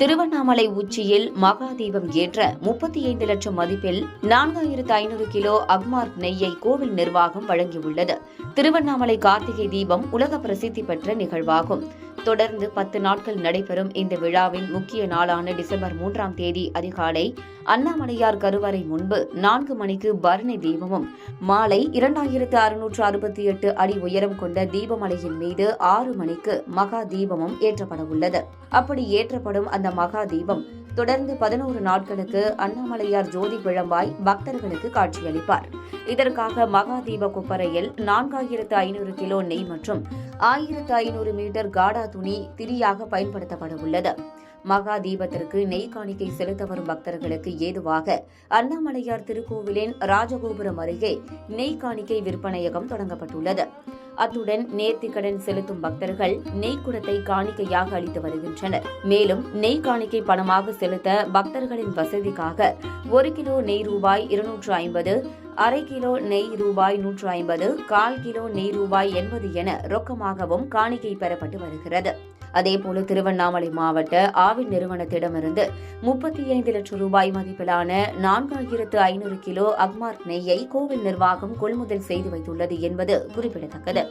திருவண்ணாமலை உச்சியில் மகா தீபம் ஏற்ற முப்பத்தி ஐந்து லட்சம் மதிப்பில் நான்காயிரத்து ஐநூறு கிலோ அக்மார்க் நெய்யை கோவில் நிர்வாகம் வழங்கியுள்ளது. திருவண்ணாமலை கார்த்திகை தீபம் உலக பிரசித்தி பெற்ற நிகழ்வாகும். தொடர்ந்து பத்து நாட்கள் நடைபெறும் இந்த விழாவின் முக்கிய நாளான டிசம்பர் மூன்றாம் தேதி அதிகாலை அண்ணாமலையார் கருவறை முன்பு நான்கு மணிக்கு பரணி தீபமும் மாலை இரண்டாயிரத்து அறுநூற்று அறுபத்தி எட்டு அடி உயரம் கொண்ட தீபமலையின் மீது ஆறு மணிக்கு மகா தீபமும் ஏற்றப்பட உள்ளது அப்படி ஏற்றப்படும் அந்த மகா தீபம் தொடர்ந்து பதினோரு நாட்களுக்கு அண்ணாமலையார் ஜோதி பிழம்பாய் பக்தர்களுக்கு காட்சியளிப்பார். இதற்காக மகா தீப குப்பரையில் நான்காயிரத்து ஐநூறு கிலோ நெய் மற்றும் ஆயிரத்து ஐநூறு மீட்டர் காடா துணி திரியாக பயன்படுத்தப்பட உள்ளது. மகா தீபத்திற்கு நெய் காணிக்கை செலுத்த வரும் பக்தர்களுக்கு ஏதுவாக அண்ணாமலையார் திருக்கோவிலின் ராஜகோபுரம் அருகே நெய் காணிக்கை விற்பனையகம் தொடங்கப்பட்டுள்ளது. அத்துடன் நேர்த்திக்கடன் செலுத்தும் பக்தர்கள் நெய் குடத்தை காணிக்கையாக அளித்து வருகின்றனர். மேலும் நெய் காணிக்கை பணமாக செலுத்த பக்தர்களின் வசதிக்காக ஒரு கிலோ நெய் ரூபாய் இருநூற்று ஐம்பது அரை கிலோ நெய் ரூபாய் நூற்று ஐம்பது கால் கிலோ நெய் ரூபாய் எண்பது என ரொக்கமாகவும் காணிக்கை பெறப்பட்டு வருகிறது. அதேபோல திருவண்ணாமலை மாவட்ட ஆவின் நிறுவனத்திடமிருந்து முப்பத்தி ஐந்து லட்சம் ரூபாய் மதிப்பிலான நான்காயிரத்து ஐநூறு கிலோ அக்மார்க் நெய்யை கோவில் நிர்வாகம் கொள்முதல் செய்து வைத்துள்ளது என்பது குறிப்பிடத்தக்கது.